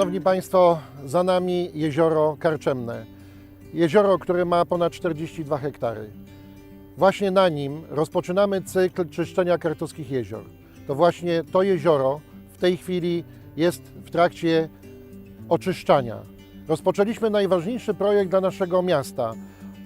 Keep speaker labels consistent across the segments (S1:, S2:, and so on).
S1: Szanowni Państwo, za nami jezioro Karczemne. Jezioro, które ma ponad 42 hektary. Właśnie na nim rozpoczynamy cykl czyszczenia kartuskich jezior. To właśnie to jezioro w tej chwili jest w trakcie oczyszczania. Rozpoczęliśmy najważniejszy projekt dla naszego miasta.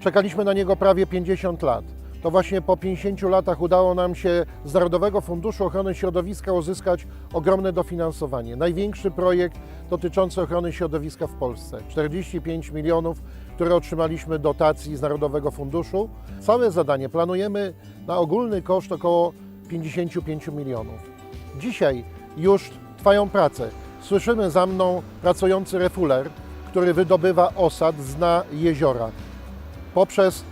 S1: Czekaliśmy na niego prawie 50 lat. To właśnie po 50 latach udało nam się z Narodowego Funduszu Ochrony Środowiska uzyskać ogromne dofinansowanie. Największy projekt dotyczący ochrony środowiska w Polsce. 45 milionów, które otrzymaliśmy dotacji z Narodowego Funduszu. Całe zadanie planujemy na ogólny koszt około 55 milionów. Dzisiaj już trwają prace. Słyszymy za mną pracujący refuler, który wydobywa osad z dna jeziora. Poprzez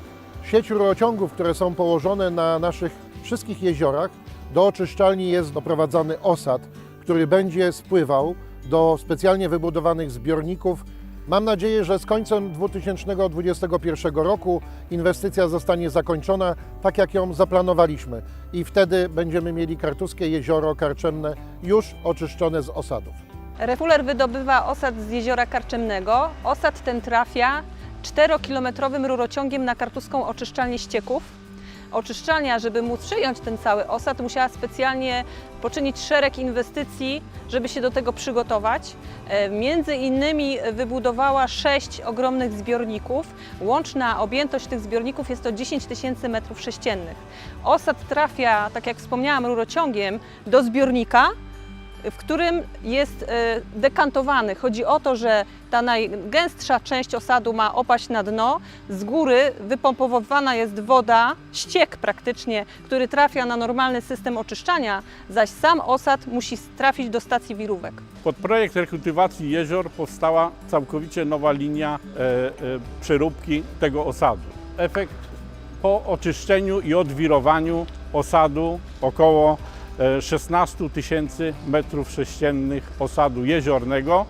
S1: sieć rurociągów, które są położone na naszych wszystkich jeziorach, do oczyszczalni jest doprowadzany osad, który będzie spływał do specjalnie wybudowanych zbiorników. Mam nadzieję, że z końcem 2021 roku inwestycja zostanie zakończona tak, jak ją zaplanowaliśmy i wtedy będziemy mieli Kartuskie Jezioro Karczemne już oczyszczone z osadów.
S2: Refuler wydobywa osad z jeziora Karczemnego. Osad ten trafia 4-kilometrowym rurociągiem na kartuską oczyszczalnię ścieków. Oczyszczalnia, żeby móc przyjąć ten cały osad, musiała specjalnie poczynić szereg inwestycji, żeby się do tego przygotować. E, Między innymi wybudowała sześć ogromnych zbiorników. Łączna objętość tych zbiorników jest to 10 tysięcy metrów sześciennych. Osad trafia, tak jak wspomniałam, rurociągiem do zbiornika, w którym jest e, dekantowany. Chodzi o to, że ta najgęstsza część osadu ma opaść na dno, z góry wypompowana jest woda, ściek praktycznie, który trafia na normalny system oczyszczania, zaś sam osad musi trafić do stacji wirówek.
S3: Pod projekt rekultywacji jezior powstała całkowicie nowa linia e, e, przeróbki tego osadu. Efekt po oczyszczeniu i odwirowaniu osadu około 16 tysięcy metrów sześciennych osadu jeziornego.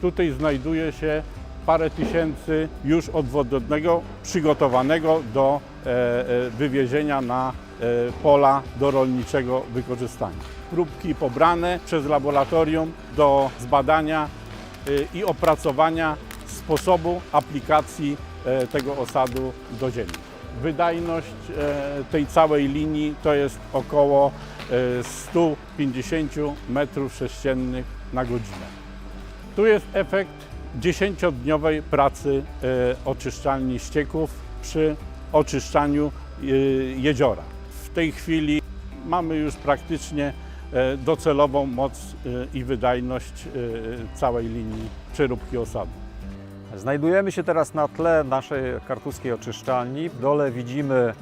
S3: Tutaj znajduje się parę tysięcy już odwodnego przygotowanego do e, e, wywiezienia na e, pola do rolniczego wykorzystania. Próbki pobrane przez laboratorium do zbadania i opracowania sposobu aplikacji e, tego osadu do ziemi. Wydajność e, tej całej linii to jest około e, 150 metrów sześciennych na godzinę. Tu jest efekt 10-dniowej pracy e, oczyszczalni ścieków przy oczyszczaniu e, jeziora. W tej chwili mamy już praktycznie e, docelową moc i wydajność całej linii przeróbki osadu.
S4: Znajdujemy się teraz na tle naszej kartuskiej oczyszczalni. W dole widzimy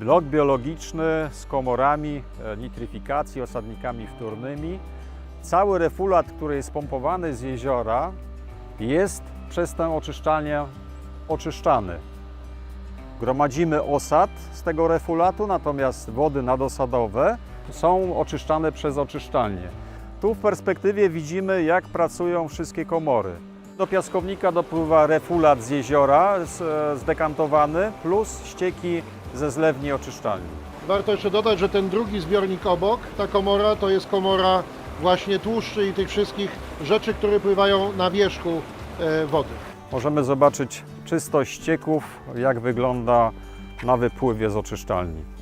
S4: blok biologiczny z komorami e, nitryfikacji, osadnikami wtórnymi. Cały refulat, który jest pompowany z jeziora, jest przez tę oczyszczalnię oczyszczany. Gromadzimy osad z tego refulatu, natomiast wody nadosadowe są oczyszczane przez oczyszczalnię. Tu w perspektywie widzimy, jak pracują wszystkie komory. Do piaskownika dopływa refulat z jeziora z- zdekantowany plus ścieki ze zlewni oczyszczalni.
S1: Warto jeszcze dodać, że ten drugi zbiornik obok, ta komora, to jest komora właśnie tłuszczy i tych wszystkich rzeczy, które pływają na wierzchu e, wody.
S4: Możemy zobaczyć czystość ścieków, jak wygląda na wypływie z oczyszczalni.